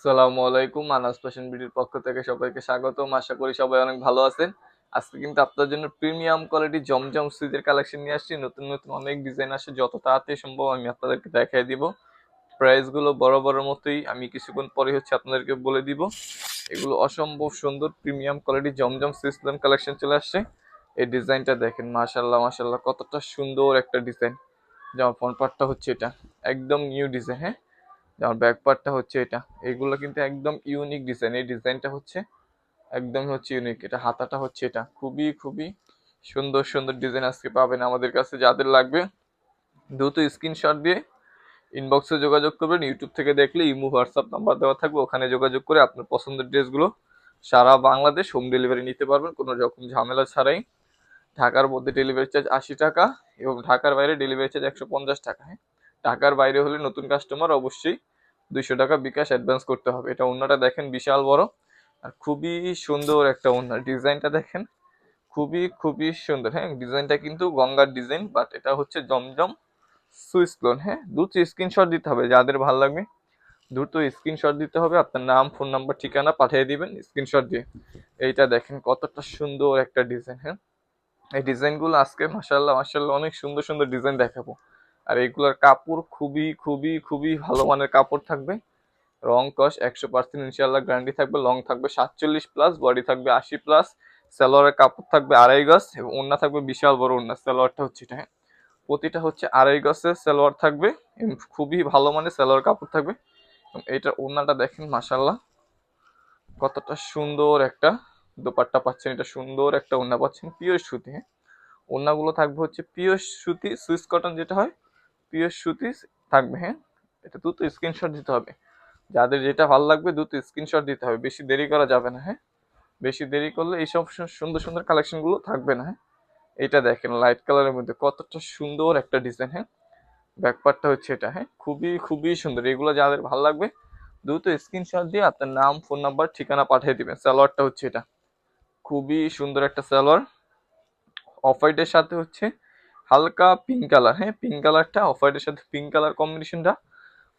আসসালামু আলাইকুম আনাস ফ্যাশন বিডির পক্ষ থেকে সবাইকে স্বাগতম। আশা করি সবাই অনেক ভালো আছেন। আজকে কিন্তু আপনার জন্য প্রিমিয়াম কোয়ালিটি জমজম সুইজের কালেকশন নিয়ে আসছি। নতুন নতুন অনেক ডিজাইন আসে যত তাড়াতাড়ি সম্ভব আমি আপনাদেরকে দেখাই দিব। প্রাইসগুলো বড় বড় মতোই। আমি কিছুক্ষণ পরে হচ্ছে আপনাদেরকে বলে দিব। এগুলো অসম্ভব সুন্দর প্রিমিয়াম কোয়ালিটি জমজম সুইসলেন কালেকশন চলে আসছে। এই ডিজাইনটা দেখেন মাশাল্লাহ মাশাল্লাহ কতটা সুন্দর একটা ডিজাইন যেমন ফ্রন্ট পার্টটা হচ্ছে এটা। একদম নিউ ডিজাইন হ্যাঁ? যেমন ব্যাক পার্টটা হচ্ছে এটা। এগুলো কিন্তু একদম ইউনিক ডিজাইন এই ডিজাইনটা হচ্ছে একদম হচ্ছে ইউনিক এটা হাতাটা হচ্ছে এটা। খুবই খুবই সুন্দর সুন্দর ডিজাইন আজকে পাবেন আমাদের কাছে। যাদের লাগবে দ্রুত স্ক্রিনশট দিয়ে ইনবক্সে যোগাযোগ করবেন। ইউটিউব থেকে দেখলে ইমো হোয়াটসঅ্যাপ নাম্বার দেওয়া থাকবে। ওখানে যোগাযোগ করে আপনার পছন্দের ড্রেসগুলো সারা বাংলাদেশ হোম ডেলিভারি নিতে পারবেন। কোনো রকম ঝামেলা ছাড়াই। ঢাকার মধ্যে ডেলিভারি চার্জ আশি টাকা এবং ঢাকার বাইরে ডেলিভারি চার্জ একশো পঞ্চাশ টাকা। হ্যাঁ ঢাকার বাইরে হলে নতুন কাস্টমার অবশ্যই দুইশো টাকা বিকাশ অ্যাডভান্স করতে হবে। এটা ওনাটা দেখেন বিশাল বড় আর খুবই সুন্দর একটা ওনার ডিজাইনটা দেখেন খুবই খুবই সুন্দর। হ্যাঁ ডিজাইনটা কিন্তু গঙ্গার ডিজাইন বাট এটা হচ্ছে জমজম সুইস লোন হ্যাঁ দ্রুত স্ক্রিনশট দিতে হবে, যাদের ভালো লাগবে দ্রুত স্ক্রিনশট দিতে হবে। আপনার নাম ফোন নাম্বার ঠিকানা পাঠিয়ে দিবেন স্ক্রিনশট দিয়ে। এইটা দেখেন কতটা সুন্দর একটা ডিজাইন। হ্যাঁ এই ডিজাইনগুলো আজকে মাসাল্লাহ মাসাল্লাহ অনেক সুন্দর সুন্দর ডিজাইন দেখাবো। আর এইগুলোর কাপড় খুবই খুবই খুবই ভালো মানের কাপড় থাকবে। রং কস একশো পার্সেন্ট ইনশাল্লাহ গ্যারান্টি থাকবে লং থাকবে সাতচল্লিশ প্লাস বডি থাকবে আশি প্লাস সালোয়ারের কাপড় থাকবে আড়াই গজ এবং ওড়না থাকবে বিশাল বড় ওড়না, সালোয়ারটা হচ্ছে এটা হ্যাঁ। প্রতিটা হচ্ছে আড়াই গজের সালোয়ার থাকবে খুবই ভালো মানের সালোয়ার কাপড় থাকবে। এবং ওড়নাটা দেখেন মাসাল্লাহ কতটা সুন্দর একটা দোপাট্টা পাচ্ছেন, এটা সুন্দর একটা ওড়না পাচ্ছেন পিওর সুতি হ্যাঁ। ওড়নাগুলো থাকবে হচ্ছে পিওর সুতি, সুইস কটন যেটা হয় পিওর সুতি থাকবে হ্যাঁ? এটা দ্রুত স্ক্রিনশট দিতে হবে। যাদের যেটা ভালো লাগবে দ্রুত স্ক্রিনশট দিতে হবে। বেশি দেরি করা যাবে না হ্যাঁ? বেশি দেরি করলে এইসব সুন্দর সুন্দর কালেকশনগুলো থাকবে না হ্যাঁ? এটা দেখেন লাইট কালারের মধ্যে কতটা সুন্দর একটা ডিজাইন হ্যাঁ? ব্যাকপার্টটা হচ্ছে এটা হ্যাঁ? খুবই খুবই সুন্দর। এগুলো যাদের ভালো লাগবে, দ্রুত স্ক্রিনশট দিয়ে আপনার নাম ফোন নাম্বার ঠিকানা পাঠিয়ে দিবেন। সালোয়ারটা হচ্ছে এটা। খুবই সুন্দর একটা সালোয়ার। অফ হোয়াইটের সাথে হচ্ছে হালকা পিঙ্ক কালার হ্যাঁ পিঙ্ক কালারটা অফ হোয়াইটের সাথে পিঙ্ক কালার কম্বিনেশনটা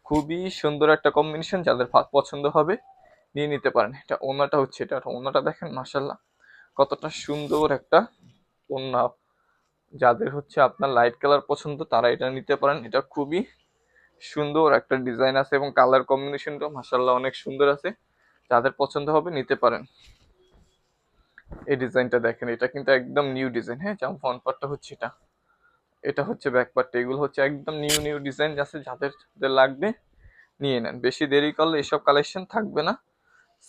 খুবই সুন্দর একটা কম্বিনেশন যাদের পছন্দ হবে নিয়ে নিতে পারেন। এটা ওনাটা হচ্ছে, এটা ওনাটা দেখেন মাসাল্লাহ কতটা সুন্দর একটা ওনা যাদের হচ্ছে আপনার লাইট কালার পছন্দ, তারা এটা নিতে পারেন। এটা খুবই সুন্দর একটা ডিজাইন আছে এবং কালার কম্বিনেশনটা মাসাল্লাহ অনেক সুন্দর আছে। যাদের পছন্দ হবে নিতে পারেন। এই ডিজাইনটা দেখেন, এটা কিন্তু একদম নিউ ডিজাইন হ্যাঁ যেমন ফ্রন্ট পার্টটা হচ্ছে এটা। এটা হচ্ছে ব্যাক পার্টটা এগুলো হচ্ছে একদম নিউ নিউ ডিজাইন আছে, যাদের যাদের লাগবে নিয়ে নেন। বেশি দেরি করলে এসব কালেকশন থাকবে না।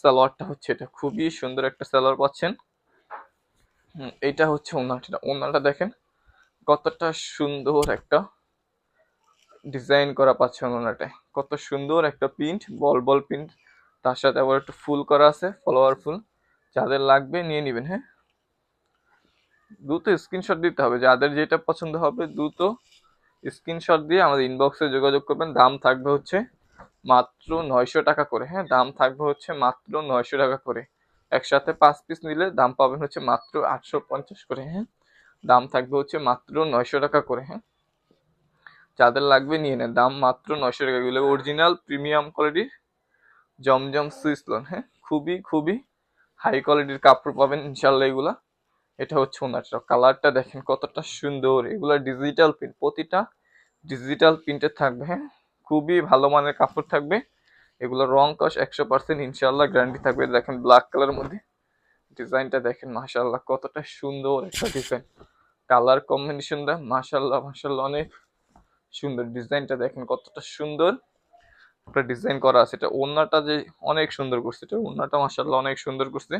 সালোয়ারটা হচ্ছে এটা, খুবই সুন্দর একটা সালোয়ার পাচ্ছেন। এটা হচ্ছে ওনাটা ওনাটা দেখেন কতটা সুন্দর একটা ডিজাইন করা পাচ্ছেন ওনাটায়। কত সুন্দর একটা প্রিন্ট বল বল প্রিন্ট তার সাথে আবার একটু ফুল করা আছে ফলোয়ার ফুল। যাদের লাগবে নিয়ে নেবেন হ্যাঁ? দ্রুত স্ক্রিনশট দিতে হবে। যাদের যেটা পছন্দ হবে দ্রুত স্ক্রিনশট দিয়ে আমাদের ইনবক্সে যোগাযোগ করবেন। দাম থাকবে হচ্ছে মাত্র নয়শো টাকা করে। হ্যাঁ দাম থাকবে হচ্ছে মাত্র নয়শো টাকা করে। একসাথে পাঁচ পিস নিলে দাম পাবেন হচ্ছে মাত্র আটশো পঞ্চাশ করে। হ্যাঁ দাম থাকবে হচ্ছে মাত্র নয়শো টাকা করে। হ্যাঁ যাদের লাগবে নিয়ে নেন। দাম মাত্র নয়শো টাকা। এগুলো অরিজিনাল প্রিমিয়াম কোয়ালিটির জমজম সুইস লোন হ্যাঁ খুবই খুবই হাই কোয়ালিটির কাপড় পাবেন ইনশাল্লাহ এগুলা। এটা হচ্ছে ওনারটা। কালারটা দেখেন কতটা সুন্দর। এগুলো ডিজিটাল প্রিন্ট প্রতিটা ডিজিটাল প্রিন্টের থাকবে হ্যাঁ? খুবই ভালো মানের কাপড় থাকবে। এগুলো রং কস একশো পার্সেন্ট ইনশাল্লাহ গ্যারান্টি থাকবে। দেখেন ব্ল্যাক কালারের মধ্যে ডিজাইনটা দেখেন মাশাল্লাহ কতটা সুন্দর একটা ডিজাইন কালার কম্বিনেশনটা মাশাল্লাহ মাশাল্লাহ অনেক সুন্দর। ডিজাইনটা দেখেন কতটা সুন্দর। একটা ডিজাইন করা আছে। এটা ওড়নাটা যে অনেক সুন্দর করছে। এটা ওড়নাটা মাশাল্লাহ অনেক সুন্দর করছে।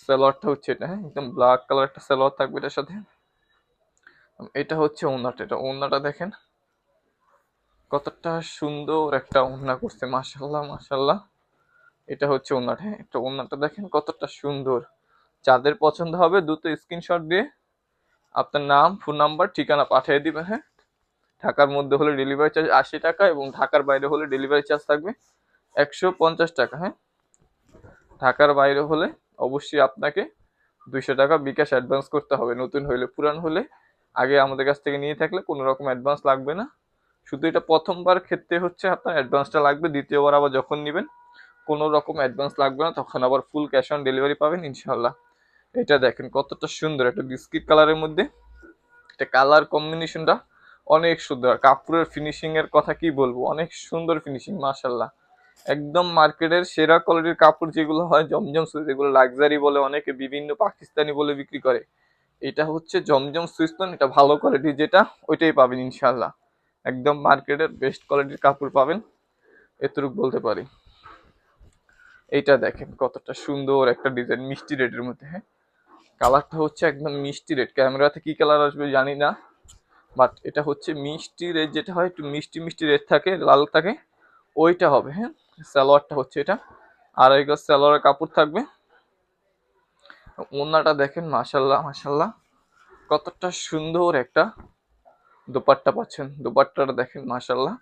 সালোয়ারটা হচ্ছে এটা হ্যাঁ? একদম ব্ল্যাক কালার একটা সালোয়ার থাকবে এটার সাথে। এটা হচ্ছে ওড়নাটা, এটা ওড়নাটা দেখেন। কতটা সুন্দর একটা ওড়না করছে মাশাল্লাহ মাশাল্লাহ এটা হচ্ছে ওড়নাটা হ্যাঁ? একটা ওড়নাটা দেখেন কতটা সুন্দর। যাদের পছন্দ হবে দ্রুত স্ক্রিনশট দিয়ে আপনার নাম ফোন নাম্বার ঠিকানা পাঠিয়ে দিবেন হ্যাঁ? ঢাকার মধ্যে হলে ডেলিভারি চার্জ আশি টাকা এবং ঢাকার বাইরে হলে ডেলিভারি চার্জ থাকবে একশো পঞ্চাশ টাকা হ্যাঁ? ঢাকার বাইরে হলে অবশ্যই আপনাকে দুইশো টাকা বিকাশ অ্যাডভান্স করতে হবে। নতুন হলে পুরান হলে। আগে আমাদের কাছ থেকে নিয়ে থাকলে কোনো রকম অ্যাডভান্স লাগবে না। শুধু এটা প্রথমবার ক্ষেত্রে হচ্ছে আপনার অ্যাডভান্সটা লাগবে, দ্বিতীয়বার আবার যখন নেবেন, কোনো রকম অ্যাডভান্স লাগবে না, তখন আবার ফুল ক্যাশ অন ডেলিভারি পাবেন ইনশাল্লাহ এটা দেখেন কতটা সুন্দর, একটা বিস্কিট কালারের মধ্যে। এটা কালার কম্বিনেশনটা অনেক সুন্দর। কাপড়ের ফিনিশিংয়ের কথা কি বলব? অনেক সুন্দর ফিনিশিং মাশাল্লাহ একদম মার্কেটের সেরা কোয়ালিটির কাপড় যেগুলো হয়, জমজম সুইচ যেগুলো লাক্সারি বলে অনেকে বিভিন্ন পাকিস্তানি বলে বিক্রি করে, এটা হচ্ছে জমজম সুইস্তন এটা ভালো কোয়ালিটি যেটা, ওইটাই পাবেন ইনশাল্লাহ একদম মার্কেটের বেস্ট কোয়ালিটির কাপড় পাবেন, এতটুকু বলতে পারি। এইটা দেখেন কতটা সুন্দর একটা ডিজাইন মিষ্টি রেডের মধ্যে হ্যাঁ? কালারটা হচ্ছে একদম মিষ্টি রেড ক্যামেরাতে কি কালার আসবে জানি না বাট এটা হচ্ছে মিষ্টি রেড যেটা হয় একটু মিষ্টি মিষ্টি রেড থাকে, লাল থাকে, ওইটা হবে হ্যাঁ? সালোয়ারটা হচ্ছে এটা। আর গজ সালোয়ারের কাপড় থাকবে। ওনাটা দেখেন মাশাল্লাহ মাশাল্লাহ কতটা সুন্দর একটা দোপাট্টা পাচ্ছেন। দোপাট্টাটা দেখেন মাশাল্লাহ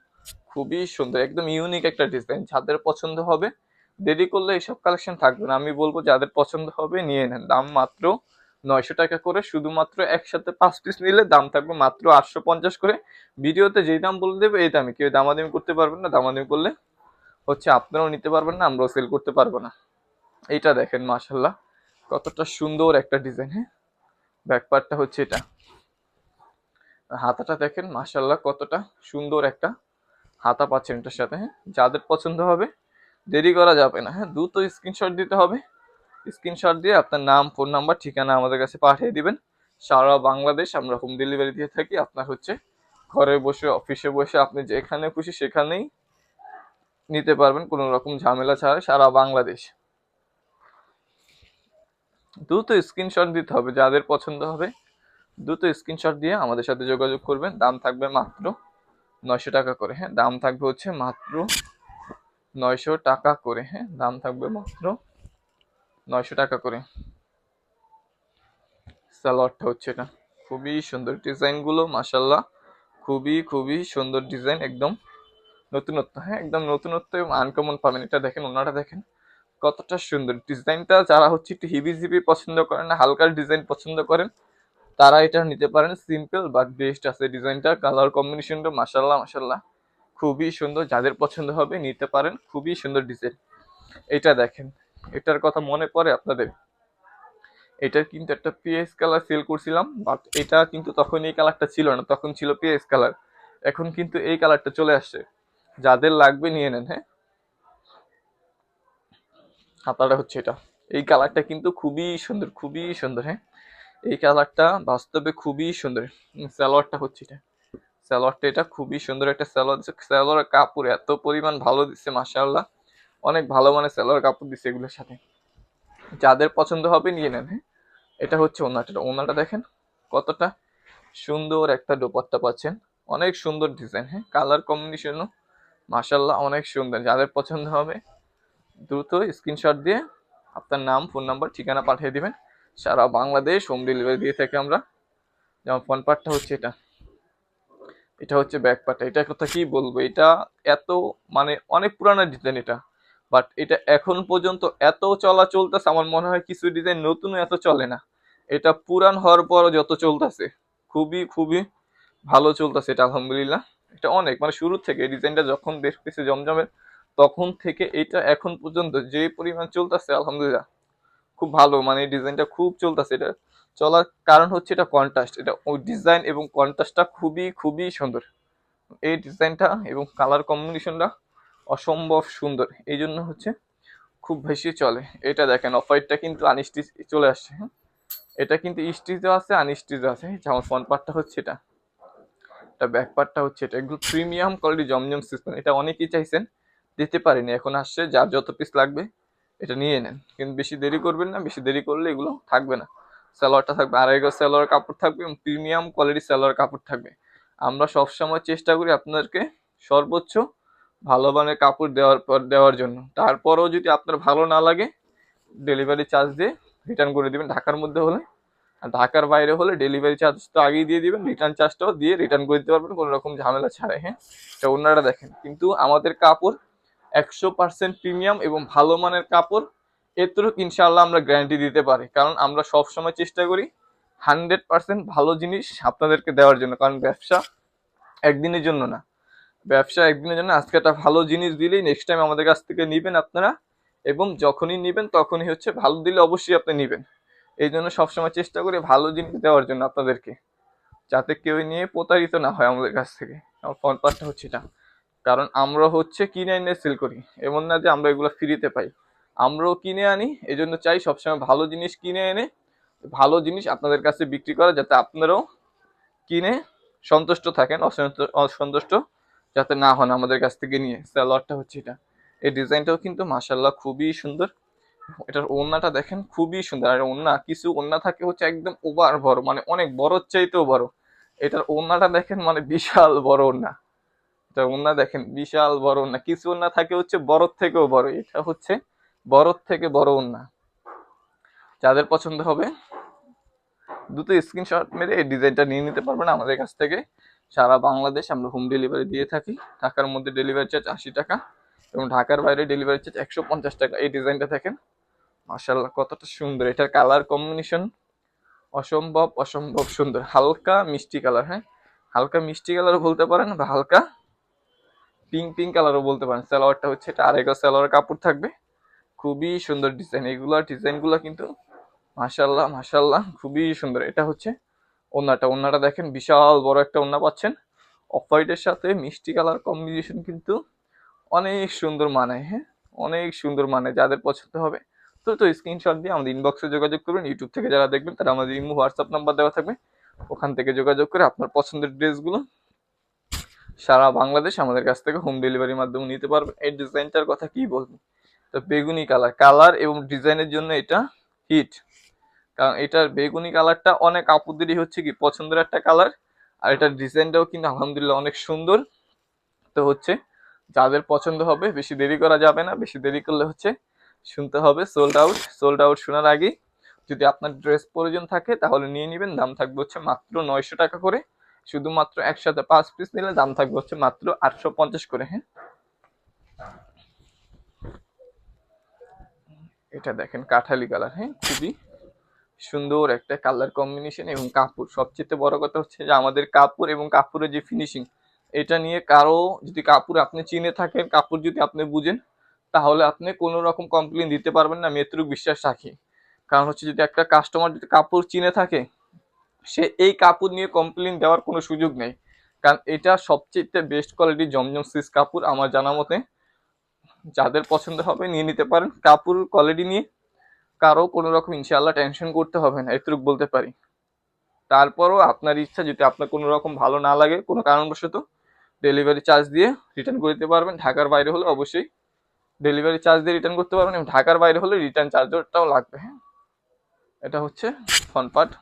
খুবই সুন্দর, একদম ইউনিক একটা ডিজাইন। যাদের পছন্দ হবে, দেরি করলে এইসব কালেকশন থাকবে না। আমি বলব, যাদের পছন্দ হবে, নিয়ে নেন। দাম মাত্র নয়শো টাকা করে। শুধুমাত্র একসাথে পাঁচ পিস নিলে দাম থাকবে মাত্র আটশো পঞ্চাশ করে। ভিডিওতে যেই দাম বলে দেবে, এই দামে। কেউ দামাদামি করতে পারবেন না। দামাদামি করলে হচ্ছে আপনারাও নিতে পারবেন না, আমরাও সেল করতে পারব না। এইটা দেখেন মাশাল্লাহ কতটা সুন্দর একটা ডিজাইন হ্যাঁ? ব্যাকপার্টটা হচ্ছে এটা। হাতাটা দেখেন মাশাল্লাহ কতটা সুন্দর একটা হাতা পাচ্ছেন এটার সাথে হ্যাঁ? যাদের পছন্দ হবে, দেরি করা যাবে না হ্যাঁ? দ্রুত স্ক্রিনশট দিতে হবে। স্ক্রিনশট দিয়ে আপনার নাম ফোন নাম্বার ঠিকানা আমাদের কাছে পাঠিয়ে দিবেন। সারা বাংলাদেশ আমরা হোম ডেলিভারি দিয়ে থাকি। আপনার হচ্ছে ঘরে বসে অফিসে বসে আপনি যেখানে খুশি সেখানেই নিতে পারবেন কোনো রকম ঝামেলা ছাড়া সারা বাংলাদেশ। দ্রুত স্ক্রিনশট দিতে হবে, যাদের পছন্দ হবে, দ্রুত স্ক্রিনশট দিয়ে আমাদের সাথে যোগাযোগ করবেন। দাম থাকবে মাত্র নয়শো টাকা করে হ্যাঁ দাম থাকবে হচ্ছে মাত্র নয়শো টাকা করে হ্যাঁ দাম থাকবে মাত্র নয়শো টাকা করে। সালোয়ারটা হচ্ছে এটা, খুবই সুন্দর ডিজাইনগুলো মাসাল্লাহ খুবই খুবই সুন্দর ডিজাইন একদম নতুনত্ব হ্যাঁ একদম নতুনত্ব এবং আনকমন পাবেন এটা দেখেন, ওনারা দেখেন কতটা সুন্দর। ডিজাইনটা যারা হচ্ছে একটু হিবি জিবি পছন্দ করেন না, হালকা ডিজাইন পছন্দ করেন, তারা এটা নিতে পারেন। সিম্পল বাট বেস্ট আছে ডিজাইনটা কালার কম্বিনেশনটা মাসাল্লাহ মাসাল্লাহ খুবই সুন্দর, যাদের পছন্দ হবে নিতে পারেন, খুবই সুন্দর ডিজাইন এটা দেখেন, এটার কথা মনে পড়ে আপনাদের? এটার কিন্তু একটা পিএস কালার সেল করছিলাম বাট এটা কিন্তু তখন এই কালারটা ছিল না, তখন ছিল পিএস কালার এখন কিন্তু এই কালারটা চলে আসছে। যাদের লাগবে নিয়ে নেন হ্যাঁ? হাতাটা হচ্ছে এটা। এই কালারটা কিন্তু খুবই সুন্দর খুবই সুন্দর হ্যাঁ? এই কালারটা বাস্তবে খুবই সুন্দর। সালোয়ারটা হচ্ছে এটা। সালোয়ারটা এটা খুবই সুন্দর একটা সালোয়ার। দিচ্ছে সালোয়ারের কাপড় এত পরিমাণ ভালো দিচ্ছে মাশাআল্লাহ। অনেক ভালো মানের সালোয়ার কাপড় দিচ্ছে এগুলোর সাথে। যাদের পছন্দ হবে নিয়ে নেন হ্যাঁ? এটা হচ্ছে ওনাটা। ওনাটা দেখেন কতটা সুন্দর একটা দোপাট্টা পাচ্ছেন। অনেক সুন্দর ডিজাইন হ্যাঁ? কালার কম্বিনেশনও মাশাল্লাহ অনেক সুন্দর। যাদের পছন্দ হবে, দ্রুত স্ক্রিনশট দিয়ে আপনার নাম ফোন নাম্বার ঠিকানা পাঠিয়ে দিবেন। সারা বাংলাদেশ হোম ডেলিভারি দিয়ে থাকি আমরা। যেমন ফোন পার্টটা হচ্ছে এটা। এটা হচ্ছে ব্যাক পার্টটা এটা কথা কি বলব? এটা এত মানে অনেক পুরানো ডিজাইন এটা। বাট এটা এখন পর্যন্ত এত চলা চলতেছে, আমার মনে হয় কিছু ডিজাইন নতুন এত চলে না। এটা পুরান হওয়ার পর যত চলতেছে, খুবই খুবই ভালো চলতেছে এটা, আলহামদুলিল্লাহ। এটা অনেক মানে শুরু থেকে ডিজাইনটা যখন বেশ পেয়েছে জমজমের, তখন থেকে এটা এখন পর্যন্ত যে পরিমাণ চলতেছে, আলহামদুলিল্লাহ, খুব ভালো মানে ডিজাইনটা খুব চলতেছে। এটা চলার কারণ হচ্ছে এটা কন্ট্রাস্ট এটা ওই ডিজাইন এবং কন্ট্রাস্টটা খুবই খুবই সুন্দর। এই ডিজাইনটা এবং কালার কম্বিনেশনটা অসম্ভব সুন্দর, এই জন্য হচ্ছে খুব বেশি চলে। এটা দেখেন অফ হোয়াইটটা কিন্তু আনস্টিচ চলে আসছে হ্যাঁ? এটা কিন্তু স্টিচও আছে আনস্টিচও আছে, যেমন ফ্রন্ট পার্টটা হচ্ছে এটা। এটা ব্যাক পার্টটা হচ্ছে এটা এগুলো প্রিমিয়াম কোয়ালিটি জমজম সিস্টেম এটা অনেকেই চাইছেন, দিতে পারিনি, এখন আসছে, যার যত পিস লাগবে, এটা নিয়ে নেন। কিন্তু বেশি দেরি করবেন না, বেশি দেরি করলে এগুলো থাকবে না। সালোয়ারটা থাকবে আড়াই গজ সালোয়ার কাপড় থাকবে, এবং প্রিমিয়াম কোয়ালিটি সালোয়ার কাপড় থাকবে। আমরা সবসময় চেষ্টা করি আপনাদেরকে সর্বোচ্চ ভালো মানের কাপড় দেওয়ার পর, দেওয়ার জন্য। তারপরেও যদি আপনার ভালো না লাগে ডেলিভারি চার্জ দিয়ে রিটার্ন করে দিবেন। ঢাকার মধ্যে হলে ঢাকার বাইরে হলে ডেলিভারি চার্জ তো আগেই দিয়ে দিবেন রিটার্ন চার্জটাও দিয়ে রিটার্ন করে দিতে পারবেন, কোনো রকম ঝামেলা ছাড়াই হ্যাঁ? এটা ওনারা দেখেন। কিন্তু আমাদের কাপড় একশো পার্সেন্ট প্রিমিয়াম এবং ভালো মানের কাপড় এতটুকু ইনশাআল্লাহ আমরা গ্যারান্টি দিতে পারি। কারণ আমরা সব সময় চেষ্টা করি হান্ড্রেড পার্সেন্ট ভালো জিনিস আপনাদেরকে দেওয়ার জন্য, কারণ ব্যবসা একদিনের জন্য না। ব্যবসা একদিনের জন্য আজকে একটা ভালো জিনিস দিলেই নেক্সট টাইম আমাদের কাছ থেকে নেবেন আপনারা, এবং যখনই নেবেন তখনই হচ্ছে, ভালো দিলে অবশ্যই আপনি নেবেন। এই জন্য সবসময় চেষ্টা করি ভালো জিনিস দেওয়ার জন্য আপনাদেরকে, যাতে কেউ নিয়ে প্রতারিত না হয় আমাদের কাছ থেকে, আমার ফ্রন্ট পার্টটা হচ্ছে এটা। কারণ আমরা হচ্ছে কিনে এনে সেল করি, এমন না যে আমরা এগুলো ফ্রিতে পাই। আমরাও কিনে আনি এই জন্য চাই সবসময় ভালো জিনিস কিনে এনে, ভালো জিনিস আপনাদের কাছে বিক্রি করা, যাতে আপনারাও কিনে সন্তুষ্ট থাকেন, অসন্ত- অসন্তুষ্ট যাতে না হন আমাদের কাছ থেকে নিয়ে। স্যালোয়ারটা হচ্ছে এটা। এই ডিজাইনটাও কিন্তু মাসাল্লাহ খুবই সুন্দর। এটার ওড়নাটা দেখেন, খুবই সুন্দর। আর ওড়না, কিছু ওড়না থাকে হচ্ছে একদম ওভার বড় মানে অনেক বড় চাইতেও বড়। এটার ওড়নাটা দেখেন মানে বিশাল বড় ওড়না। এটা ওড়না দেখেন, বিশাল বড় ওড়না। কিছু ওড়না থাকে হচ্ছে বড় থেকেও বড়। এটা হচ্ছে বড় থেকে বড় ওড়না। যাদের পছন্দ হবে, দ্রুত স্ক্রিনশট মেরে এই ডিজাইনটা নিয়ে নিতে পারবেন আমাদের কাছ থেকে। সারা বাংলাদেশ আমরা হোম ডেলিভারি দিয়ে থাকি। ঢাকার মধ্যে ডেলিভারি চার্জ আশি টাকা এবং ঢাকার বাইরে ডেলিভারি চার্জ একশো পঞ্চাশ টাকা। এই ডিজাইনটা দেখেন মার্শাল্লাহ কতটা সুন্দর। এটার কালার কম্বিনেশন অসম্ভব অসম্ভব সুন্দর। হালকা মিষ্টি কালার হ্যাঁ? হালকা মিষ্টি কালারও বলতে পারেন, বা হালকা পিঙ্ক পিঙ্ক কালারও বলতে পারেন। সালোয়ারটা হচ্ছে এটা আরেকটা সালোয়ার কাপড় থাকবে। খুবই সুন্দর ডিজাইন এগুলো ডিজাইনগুলো কিন্তু মাশাল্লাহ মাশাল্লাহ খুবই সুন্দর। এটা হচ্ছে ওন্নাটা। ওন্নাটা দেখেন, বিশাল বড় একটা ওন্না পাচ্ছেন। অফ হোয়াইটের সাথে মিষ্টি কালার কম্বিনেশন কিন্তু অনেক সুন্দর মানায় হ্যাঁ? অনেক সুন্দর মানে যাদের পছন্দ হবে তো তো স্ক্রিনশট দিয়ে আমাদের ইনবক্সে যোগাযোগ করবেন ইউটিউব থেকে যারা দেখবেন তারা আমাদের ইমো হোয়াটসঅ্যাপ নাম্বার দেওয়া থাকবে। ওখান থেকে যোগাযোগ করে আপনার পছন্দের ড্রেসগুলো সারা বাংলাদেশ আমাদের কাছ থেকে হোম ডেলিভারির মাধ্যমে নিতে পারবেন। এই ডিজাইনটার কথা কি বলব? তো বেগুনি কালার কালার এবং ডিজাইনের জন্য এটা হিট কারণ এটার বেগুনি কালারটা অনেক আপুদেরই হচ্ছে কি পছন্দের একটা কালার আর এটার ডিজাইনটাও কিন্তু আলহামদুলিল্লাহ অনেক সুন্দর। তো হচ্ছে যাদের পছন্দ হবে, বেশি দেরি করা যাবে না, বেশি দেরি করলে হচ্ছে শুনতে হবে সোল্ড আউট সোল্ড আউট শোনার আগে যদি আপনার ড্রেস প্রয়োজন থাকে তাহলে নিয়ে নেবেন, দাম থাকবে হচ্ছে মাত্র নয়শো টাকা করে। শুধুমাত্র একসাথে পাঁচ পিস নিলে দাম থাকবে হচ্ছে মাত্র আটশো পঞ্চাশ করে হ্যাঁ? এটা দেখেন কাঠালি কালার হ্যাঁ? খুবই সুন্দর একটা কালার কম্বিনেশন এবং কাপড়। সবচেয়ে বড় কথা হচ্ছে যে আমাদের কাপড় এবং কাপড়ের যে ফিনিশিং এটা নিয়ে কারও যদি কাপড় আপনি চিনে থাকেন, কাপড় যদি আপনি বুঝেন তাহলে আপনি কোনো রকম কমপ্লেন দিতে পারবেন না মেত্রুক বিশ্বাস রাখি। কারণ হচ্ছে যদি একটা কাস্টমার যদি কাপড় চিনে থাকে, সে এই কাপড় নিয়ে কমপ্লেন দেওয়ার কোনো সুযোগ নেই। কারণ এটা সবচেয়ে বেস্ট কোয়ালিটির জমজম সিস কাপড় আমার জানা মতে। যাদের পছন্দ হবে নিয়ে নিতে পারেন। কাপড় কোয়ালিটি নিয়ে কারও কোনো রকম ইনশাল্লাহ টেনশন করতে হবে না, এতটুকু বলতে পারি। তারপরও আপনার ইচ্ছা যদি আপনার কোনো রকম ভালো না লাগে, কোনো কারণবশত ডেলিভারি চার্জ দিয়ে রিটার্ন করে দিতে পারবেন। ঢাকার বাইরে হলে অবশ্যই ডেলিভারি চার্জ দিয়ে রিটার্ন করতে পারবেন এবং ঢাকার বাইরে হলে রিটার্ন চার্জটাও লাগবে হ্যাঁ? এটা হচ্ছে ফ্রন্ট পার্ট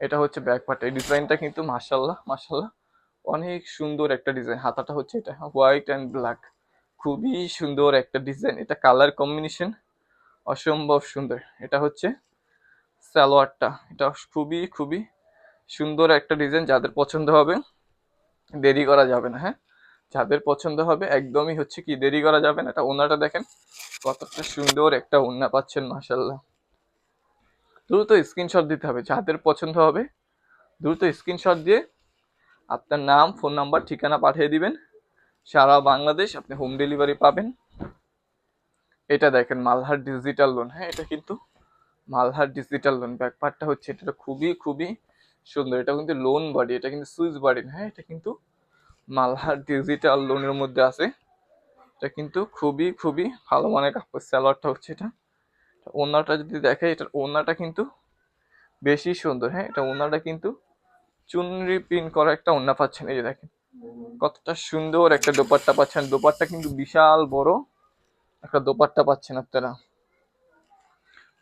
এটা হচ্ছে ব্যাক পার্ট এই ডিজাইনটা কিন্তু মার্শাল্লাহ মার্শাল্লাহ অনেক সুন্দর একটা ডিজাইন হাতাটা হচ্ছে এটা হোয়াইট অ্যান্ড ব্ল্যাক খুবই সুন্দর একটা ডিজাইন এটা কালার কম্বিনেশন অসম্ভব সুন্দর। এটা হচ্ছে সালোয়ারটা, এটা খুবই খুবই সুন্দর একটা ডিজাইন যাদের পছন্দ হবে দেরি করা যাবে না হ্যাঁ? যাদের পছন্দ হবে একদমই হচ্ছে কি দেরি করা যাবে না। এটা ওনাটা দেখেন, কতটা সুন্দর একটা ওনা পাচ্ছেন মাসাল্লাহ দ্রুত স্ক্রিনশট দিতে হবে, যাদের পছন্দ হবে, দ্রুত স্ক্রিনশট দিয়ে আপনার নাম ফোন নাম্বার ঠিকানা পাঠিয়ে দিবেন। সারা বাংলাদেশ আপনি হোম ডেলিভারি পাবেন। এটা দেখেন, মালহার ডিজিটাল লোন হ্যাঁ এটা কিন্তু মালহার ডিজিটাল লোন ব্যাকপারটা হচ্ছে, এটা খুবই খুবই সুন্দর। এটা কিন্তু লোন বডি এটা কিন্তু সুইচ বডি হ্যাঁ এটা কিন্তু মালহার ডিজিটাল লোনের মধ্যে আছে। এটা কিন্তু খুবই খুবই ভালো মানের কাপড় স্যালোয়ারটা হচ্ছে এটা। ওনাটা যদি দেখে, এটার ওনাটা কিন্তু বেশি সুন্দর হ্যাঁ? এটা ওনাটা কিন্তু চুনরি পিন করা একটা ওনা পাচ্ছেন, এই যে দেখেন। কতটা সুন্দর একটা দোপাট্টা পাচ্ছেন। দোপাট্টা কিন্তু বিশাল বড় একটা দোপাট্টা পাচ্ছেন আপনারা।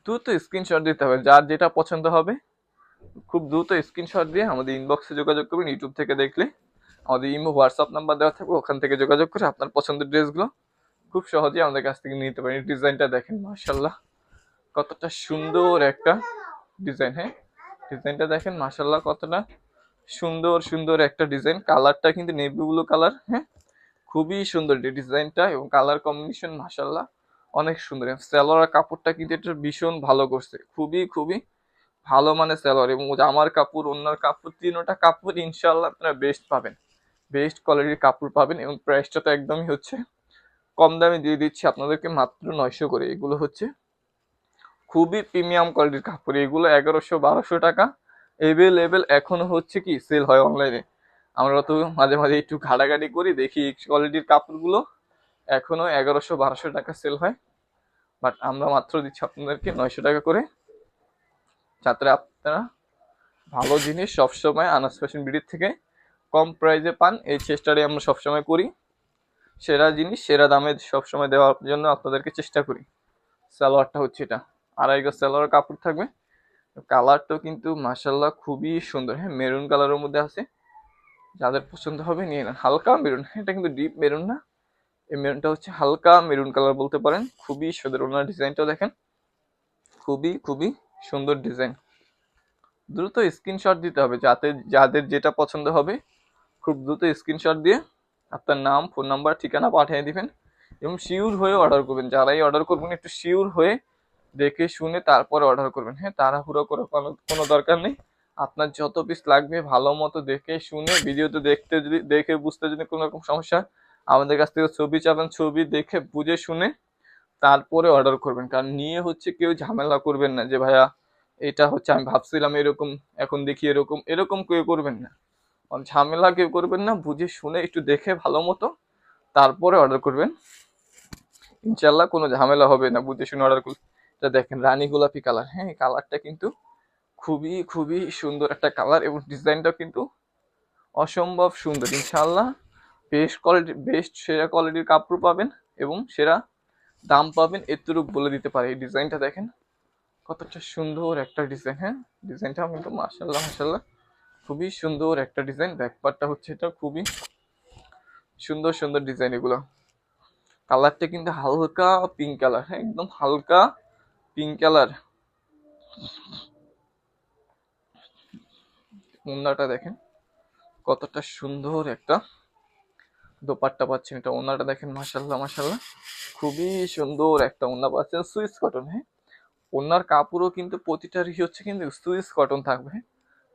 দ্রুত স্ক্রিনশট দিতে হবে। যার যেটা পছন্দ হবে, খুব দ্রুত স্ক্রিনশট দিয়ে আমাদের ইনবক্সে যোগাযোগ করবেন ইউটিউব থেকে দেখলে। আমাদের ইমো, হোয়াটসঅ্যাপ নাম্বার দেওয়া থাকবে, ওখান থেকে যোগাযোগ করে আপনার পছন্দের ড্রেসগুলো খুব সহজেই আমাদের কাছ থেকে নিতে পারেন। ডিজাইনটা দেখেন মার্শাল্লাহ কতটা সুন্দর একটা ডিজাইন হ্যাঁ? ডিজাইনটা দেখেন মার্শাল্লাহ কতটা সুন্দর সুন্দর একটা ডিজাইন। কালারটা কিন্তু নেভি ব্লু কালার হ্যাঁ? খুবই সুন্দর ডিজাইনটা এবং কালার কম্বিনেশন মার্শাল্লাহ অনেক সুন্দর। স্যালোয়ার কাপড়টা কিন্তু এটা ভীষণ ভালো করছে, খুবই খুবই ভালো মানে স্যালোয়ার এবং জামার কাপড়, অন্যার কাপড়, তিনোটা কাপড় ইনশাল্লাহ আপনারা বেস্ট পাবেন। বেস্ট কোয়ালিটির কাপড় পাবেন এবং প্রাইসটা তো একদমই হচ্ছে কম দামে দিয়ে দিচ্ছি। আপনাদেরকে মাত্র নয়শো করে। এগুলো হচ্ছে খুবই প্রিমিয়াম কোয়ালিটির কাপড়। এগুলো এগারোশো, বারোশো টাকা। এভেলেবেল এখনও হচ্ছে কি সেল হয় অনলাইনে আমরা তো মাঝে মাঝে একটু ঘাটাঘাটি করি, দেখি কোয়ালিটির কাপড়গুলো। এখনও এগারোশো, বারোশো টাকা সেল হয়। বাট আমরা মাত্র দিচ্ছি আপনাদেরকে নয়শো টাকা করে। যাতে আপনারা ভালো জিনিস সবসময় আনাস ফ্যাশন বিডির থেকে কম প্রাইসে পান, এই চেষ্টাটাই আমরা সবসময় করি। সেরা জিনিস, সেরা দামে সবসময় দেওয়ার জন্য আপনাদেরকে চেষ্টা করি। সালোয়ারটা হচ্ছে এটা। আড়াই গজ সালোয়ার কাপড় থাকবে। কালারটাও কিন্তু মাসাল্লাহ খুবই সুন্দর। হ্যাঁ মেরুন কালারের মধ্যে আছে। যাদের পছন্দ হবে নিয়ে নেন। হালকা মেরুন। এটা কিন্তু ডিপ মেরুন না। এই মেরুনটা হচ্ছে হালকা মেরুন কালার বলতে পারেন। খুবই সুন্দর। ওনার ডিজাইনটাও দেখেন। খুবই খুবই সুন্দর ডিজাইন। দ্রুত স্ক্রিনশট দিতে হবে। যাতে যাদের যেটা পছন্দ হবে খুব দ্রুত স্ক্রিনশট দিয়ে আপনার নাম ফোন নাম্বার ঠিকানা পাঠিয়ে দিবেন এবং শিওর হয়ে অর্ডার করবেন। যারাই অর্ডার করবেন, একটু শিওর হয়ে দেখে শুনে তারপরে অর্ডার করবেন। হ্যাঁ তাড়াহুড়ো করে কোনো কোনো দরকার নেই। আপনার যত পিস লাগবে, ভালো মতো দেখে শুনে ভিডিওতে দেখতে যদি, দেখে বুঝতে যদি কোনো রকম সমস্যা আমাদের কাছ থেকে ছবি চাবেন ছবি দেখে বুঝে শুনে তারপরে অর্ডার করবেন। কারণ নিয়ে হচ্ছে কেউ ঝামেলা করবেন না যে, ভাইয়া, এটা হচ্ছে, আমি ভাবছিলাম এরকম, এখন দেখি এরকম। এরকম কেউ করবেন না। ঝামেলা কেউ করবেন না, বুঝে শুনে একটু দেখে ভালো মতো তারপরে অর্ডার করবেন। ইনশাল্লাহ কোনো ঝামেলা হবে না, বুঝে শুনে অর্ডার করলে এটা দেখেন, রানী গোলাপি কালার হ্যাঁ কালারটা কিন্তু খুবই খুবই সুন্দর একটা কালার এবং ডিজাইনটাও কিন্তু অসম্ভব সুন্দর। ইনশাল্লাহ বেস্ট কোয়ালিটি বেস্ট সেরা কোয়ালিটির কাপড় পাবেন এবং সেরা দাম পাবেন, এতটুকু বলে দিতে পারে। এই ডিজাইনটা দেখেন, কতটা সুন্দর একটা ডিজাইন হ্যাঁ ডিজাইনটা কিন্তু মাসাল্লাহ মাসাল্লাহ খুবই সুন্দর একটা ডিজাইন। ব্যাকপারটা হচ্ছে এটা খুবই সুন্দর সুন্দর ডিজাইন এগুলো। কালারটা কিন্তু হালকা পিঙ্ক কালার হ্যাঁ একদম হালকা পিঙ্ক কালার ওনাটা দেখেন, কতটা সুন্দর একটা দোপাট্টা পাচ্ছেন এটা। ওনাটা দেখেন মাসাল্লাহ মাসাল্লাহ খুবই সুন্দর একটা ওনা পাচ্ছেন, সুইস কটন হ্যাঁ। ওনার কাপড়ও কিন্তু প্রতিটারই হচ্ছে কিন্তু সুইস কটন থাকবে হ্যাঁ?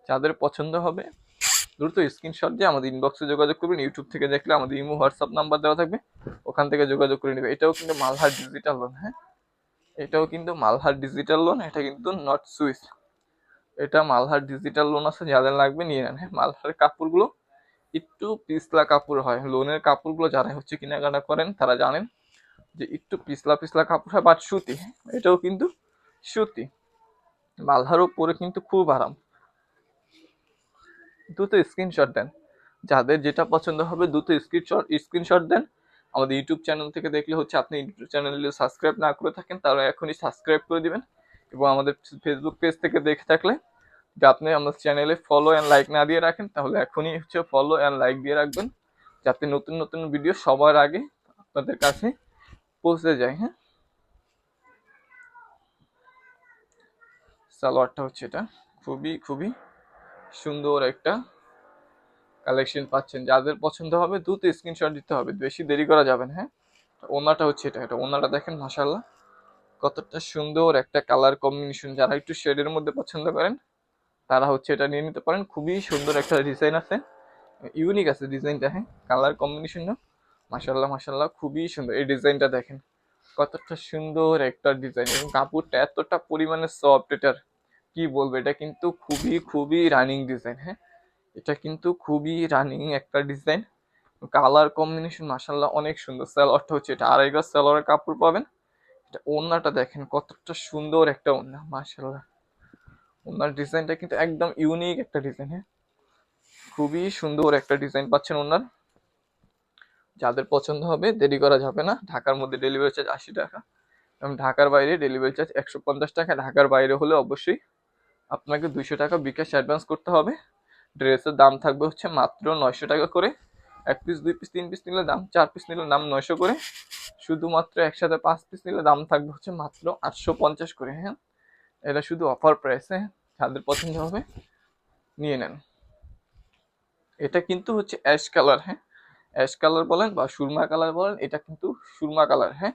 যাদের পছন্দ হবে, দ্রুত স্ক্রিনশট দিয়ে আমাদের ইনবক্সে যোগাযোগ করবেন। ইউটিউব থেকে দেখলে আমাদের ইমো হোয়াটসঅ্যাপ নাম্বার দেওয়া থাকবে। ওখান থেকে যোগাযোগ করে নেবে। এটাও কিন্তু মালহার ডিজিটাল লোন হ্যাঁ? এটাও কিন্তু মালহার ডিজিটাল লোন এটা কিন্তু নট সুইস এটা মালহার ডিজিটাল লোন আছে, যাদের লাগবে নিয়ে নেন হ্যাঁ? মালহার কাপড়গুলো একটু পিছলা কাপড় হয়। লোনের কাপড়গুলো যারা হচ্ছে কেনাকাটা করেন, তারা জানেন যে একটু পিছলা পিছলা কাপড় হয় বাট সুতি হ্যাঁ? এটাও কিন্তু সুতি। মালহার উপরে কিন্তু খুব আরাম। দ্রুত স্ক্রিনশট দেন। যাদের যেটা পছন্দ হবে দ্রুত স্ক্রিনশট স্ক্রিনশট দেন। আমাদের ইউটিউব চ্যানেল থেকে দেখলে হচ্ছে আপনি ইউটিউব চ্যানেলে সাবস্ক্রাইব না করে থাকেন, তাহলে এখনই সাবস্ক্রাইব করে দিবেন। এবং আমাদের ফেসবুক পেজ থেকে দেখে থাকলে, যে আপনি আমাদের চ্যানেলে ফলো অ্যান্ড লাইক না দিয়ে রাখেন, তাহলে এখনই হচ্ছে ফলো অ্যান্ড লাইক দিয়ে রাখবেন। যাতে নতুন নতুন ভিডিও সবার আগে আপনাদের কাছে পৌঁছে যায় হ্যাঁ? সালোয়ারটা হচ্ছে এটা। খুবই খুবই সুন্দর একটা কালেকশন পাচ্ছেন। যাদের পছন্দ হবে, দ্রুত স্ক্রিনশট দিতে হবে। বেশি দেরি করা যাবে না হ্যাঁ? ওনাটা হচ্ছে এটা এটা ওনাটা দেখেন মাসাল্লাহ কতটা সুন্দর একটা কালার কম্বিনেশন যারা একটু শেডের মধ্যে পছন্দ করেন, তারা হচ্ছে এটা নিয়ে নিতে পারেন। খুবই সুন্দর একটা ডিজাইন আছে। ইউনিক আছে ডিজাইনটা হ্যাঁ? কালার কম্বিনেশনটা মাসাল্লাহ মাসাল্লাহ খুবই সুন্দর। এই ডিজাইনটা দেখেন, কতটা সুন্দর একটা ডিজাইন এবং কাপড়টা এতটা পরিমাণে সফট এটার কি বলব, এটা কিন্তু খুবই খুবই রানিং ডিজাইন হ্যাঁ? এটা কিন্তু খুবই রানিং একটা ডিজাইন কালার কম্বিনেশন মাসাল্লাহ অনেক সুন্দর। সালোয়ারটা হচ্ছে এটা। আড়াই গজ সালোয়ারের কাপড় পাবেন। এটা ওড়নাটা দেখেন, কতটা সুন্দর একটা ওড়না মাসাল্লাহ ওনার ডিজাইনটা কিন্তু একদম ইউনিক একটা ডিজাইন হ্যাঁ? খুবই সুন্দর একটা ডিজাইন পাচ্ছেন ওনার যাদের পছন্দ হবে, দেরি করা যাবে না। ঢাকার মধ্যে ডেলিভারি চার্জ আশি টাকা। এবং ঢাকার বাইরে ডেলিভারি চার্জ একশো পঞ্চাশ টাকা। ঢাকার বাইরে হলে অবশ্যই আপনাকে দুইশো টাকা বিকাশ অ্যাডভান্স করতে হবে। ড্রেসের দাম থাকবে হচ্ছে মাত্র নয়শো টাকা করে। এক পিস দুই পিস তিন পিস নিলে দাম, চার পিস নিলে দাম নয়শো করে। শুধুমাত্র একসাথে পাঁচ পিস নিলে দাম থাকবে হচ্ছে মাত্র আটশো পঞ্চাশ করে হ্যাঁ? এটা শুধু অফার প্রাইসে যাদের পছন্দ হবে, নিয়ে নেন। এটা কিন্তু হচ্ছে অ্যাশ কালার হ্যাঁ? অ্যাশ কালার বলেন বা সুরমা কালার বলেন, এটা কিন্তু সুরমা কালার হ্যাঁ?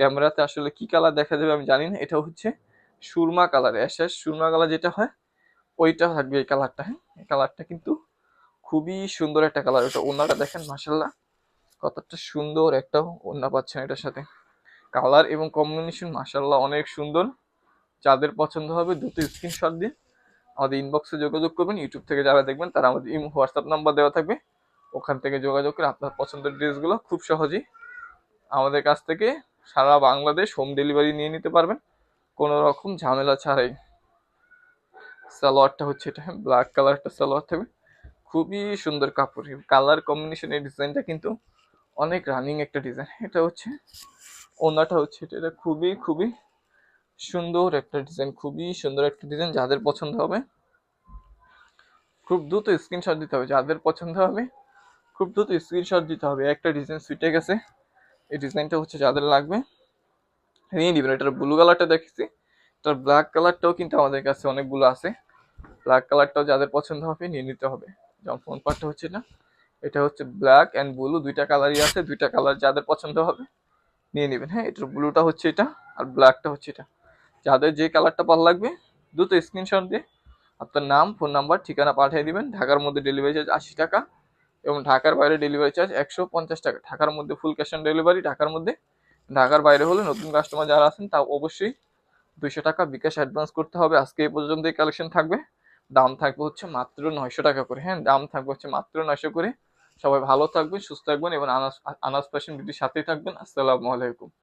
ক্যামেরাতে আসলে কি কালার দেখা যাবে আমি জানি না এটা হচ্ছে সুরমা কালার অ্যাশ অ্যাশ সুরমা কালার যেটা হয়, ওইটা থাকবে এই কালারটা হ্যাঁ? এই কালারটা কিন্তু খুবই সুন্দর একটা কালার ওটা ওনাটা দেখেন মাসাল্লাহ কতটা সুন্দর একটা ওড়না পাচ্ছেন এটার সাথে। কালার এবং কম্বিনেশন মাসাল্লাহ অনেক সুন্দর। যাদের পছন্দ হবে দ্রুত স্ক্রিনশট দিয়ে আমাদের ইনবক্সে যোগাযোগ করবেন। ইউটিউব থেকে যারা দেখবেন, তারা আমাদের ইম হোয়াটসঅ্যাপ নাম্বার দেওয়া থাকবে। ওখান থেকে যোগাযোগ করে আপনার পছন্দের ড্রেসগুলো খুব সহজেই আমাদের কাছ থেকে সারা বাংলাদেশ হোম ডেলিভারি নিয়ে নিতে পারবেন। কোনো রকম ঝামেলা ছাড়াই সালোয়ারটা হচ্ছে এটা ব্ল্যাক কালার একটা সালোয়ার থাকবে খুবই সুন্দর কাপড়। কালার কম্বিনেশন এই ডিজাইনটা কিন্তু অনেক রানিং একটা ডিজাইন এটা হচ্ছে, ওনাটা হচ্ছে এটা। এটা খুবই খুবই সুন্দর একটা ডিজাইন খুবই সুন্দর একটা ডিজাইন যাদের পছন্দ হবে। খুব দ্রুত স্ক্রিনশট দিতে হবে। যাদের পছন্দ হবে, খুব দ্রুত স্ক্রিনশট দিতে হবে। একটা ডিজাইন সুইটে গেছে। এই ডিজাইনটা হচ্ছে যাদের লাগবে। নিয়ে নেবেন এটার ব্লু কালারটা দেখেছি। এটার ব্ল্যাক কালারটাও কিন্তু আমাদের কাছে অনেকগুলো আছে। ব্ল্যাক কালারটাও যাদের পছন্দ হবে নিয়ে নিতে হবে। যেমন ফোন পার্টটা হচ্ছে না, এটা হচ্ছে ব্ল্যাক অ্যান্ড ব্লু দুইটা কালারই আছে, দুইটা কালার যাদের পছন্দ হবে নিয়ে নেবেন। হ্যাঁ এটার ব্লুটা হচ্ছে এটা আর ব্ল্যাকটা হচ্ছে এটা। যাদের যে কালারটা ভালো লাগবে, দ্রুত স্ক্রিনশট দিয়ে আপনার নাম ফোন নাম্বার ঠিকানা পাঠিয়ে দিবেন। ঢাকার মধ্যে ডেলিভারি চার্জ আশি টাকা এবং ঢাকার বাইরে ডেলিভারি চার্জ একশো পঞ্চাশ টাকা। ঢাকার মধ্যে ফুল ক্যাশ অন ডেলিভারি ঢাকার মধ্যে ঢাকার বাইরে হলে নতুন কাস্টমার যারা আছেন তা অবশ্যই দুইশো টাকা বিকাশ অ্যাডভান্স করতে হবে। আজকে এই পর্যন্ত এই কালেকশন থাকবে। দাম থাকবে হচ্ছে মাত্র নয়শো টাকা করে। হ্যাঁ দাম থাকবে হচ্ছে মাত্র নয়শো করে। সবাই ভালো থাকবেন, সুস্থ থাকবেন এবং আনাস আনাস ফ্যাশন বিউটির সাথেই থাকবেন। আসসালামু আলাইকুম।